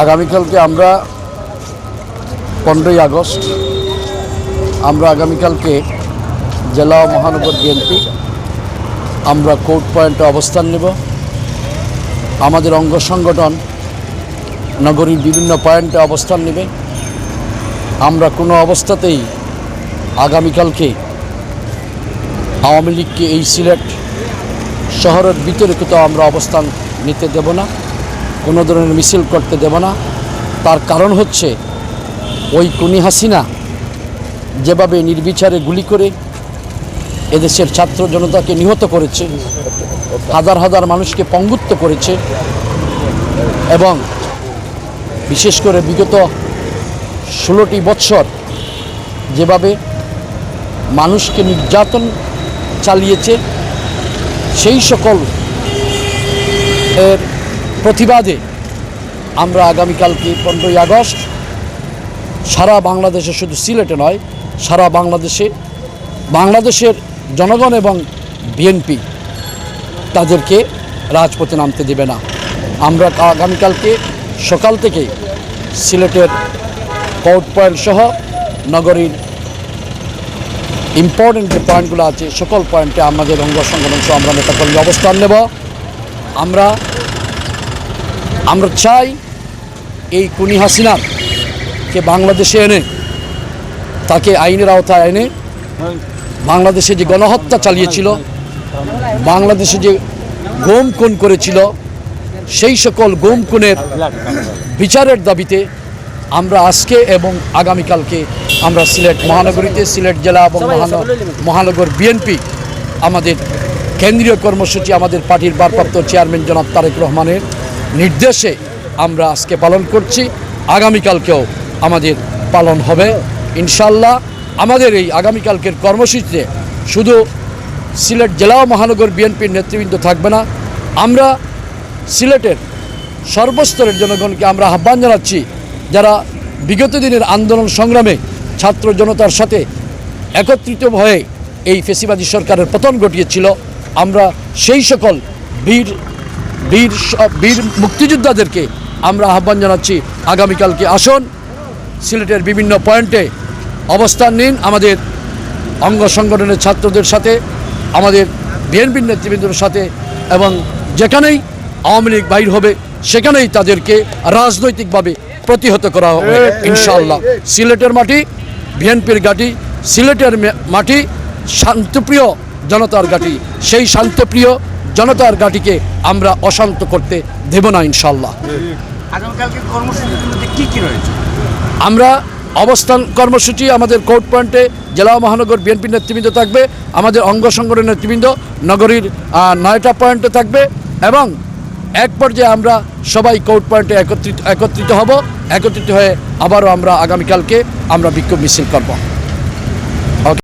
আগামীকালকে আমরা পনেরোই আগস্ট, আমরা আগামীকালকে জেলা ও মহানগর বিএনপি আমরা কোর্ট পয়েন্টে অবস্থান নেব। আমাদের অঙ্গ সংগঠন নগরীর বিভিন্ন পয়েন্টে অবস্থান নেবে। আমরা কোনো অবস্থাতেই আগামীকালকে আওয়ামী লীগকে এই সিলেট শহরের ভিতরে কোথাও আমরা অবস্থান নিতে দেব না। কোনো ধরনের মিছিল করতে দেব না। তার কারণ হচ্ছে, ওই কুনি হাসিনা যেভাবে নির্বিচারে গুলি করে এদেশের ছাত্র জনতাকে নিহত করেছে, হাজার হাজার মানুষকে পঙ্গুত্ব করেছে এবং বিশেষ করে বিগত ষোলোটি বৎসর যেভাবে মানুষকে নির্যাতন চালিয়েছে, সেই সকল এর প্রতিবাদে আমরা আগামীকালকে পনেরোই আগস্ট, সারা বাংলাদেশে শুধু সিলেটে নয়, সারা বাংলাদেশে, বাংলাদেশের জনগণ এবং বিএনপি তাদেরকে রাজপথে নামতে দেবে না। আমরা আগামীকালকে সকাল থেকে সিলেটের কোর্ট পয়েন্ট সহ নগরীর ইম্পর্টেন্ট যে পয়েন্টগুলো আছে, সকল পয়েন্টে আমাদের অঙ্গ সংগঠন সহ আমরা নেতাকর্মী অবস্থান নেব। আমরা আমরা চাই এই কুনি হাসিনার কে বাংলাদেশে এনে, তাকে আইনের আওতায় এনে বাংলাদেশে যে গণহত্যা চালিয়েছিল, বাংলাদেশে যে গোম খুন করেছিল, সেই সকল গোম খুনের বিচারের দাবিতে আমরা আজকে এবং আগামীকালকে আমরা সিলেট মহানগরীতে, সিলেট জেলা এবং মহান- মহানগর বিএনপি আমাদের কেন্দ্রীয় কর্মসূচি আমাদের পার্টির ভারপ্রাপ্ত চেয়ারম্যান জনাব তারেক রহমানের নির্দেশে আমরা আজকে পালন করছি। আগামীকালকেও আমাদের পালন হবে। ইনশাল্লাহ আমাদের এই আগামীকালকের কর্মসূচিতে শুধু সিলেট জেলা মহানগর বিএনপির নেতৃবৃন্দ থাকবে না, আমরা সিলেটের সর্বস্তরের জনগণকে আমরা আহ্বান জানাচ্ছি যারা বিগত দিনের আন্দোলন সংগ্রামে ছাত্র জনতার সাথে একত্রিত হয়ে এই ফেসিবাদী সরকারের পতন ঘটিয়েছিল, আমরা সেই সকল বীর বীর বীর মুক্তিযোদ্ধাদেরকে আমরা আহ্বান জানাচ্ছি। আগামীকালকে আসুন সিলেটের বিভিন্ন পয়েন্টে অবস্থান নিন। আমাদের অঙ্গ সংগঠনের ছাত্রদের সাথে আমাদের বিএনপির নেতৃবৃন্দের সাথে এবং যেখানেই আওয়ামী লীগ বাইর হবে সেখানেই তাদেরকে রাজনৈতিকভাবে প্রতিহত করা হবে ইনশাআল্লাহ। সিলেটের মাটি বিএনপির ঘাঁটি সিলেটের মাটি শান্তপ্রিয় জনতার ঘাঁটি। সেই শান্তপ্রিয় জনতার ঘাঁটিকে আমরা অশান্ত করতে দেব না ইনশাআল্লাহ। আগামীকালকে কর্মসূচিগুলোতে কি কি রয়েছে? আমরা অবস্থান কর্মসূচি আমাদের কোর্ট পয়েন্টে জেলা মহানগর বিএনপি নেতৃবৃন্দ থাকবে আমাদের অঙ্গ সংগঠনের নেতৃবৃন্দ নগরীর নয়টা পয়েন্টে থাকবে এবং এক পর্যায়ে আমরা সবাই কোর্ট পয়েন্টে একত্রিত একত্রিত হব একত্রিত হয়ে আবারও আমরা আগামীকালকে আমরা বিক্ষোভ মিছিল করব।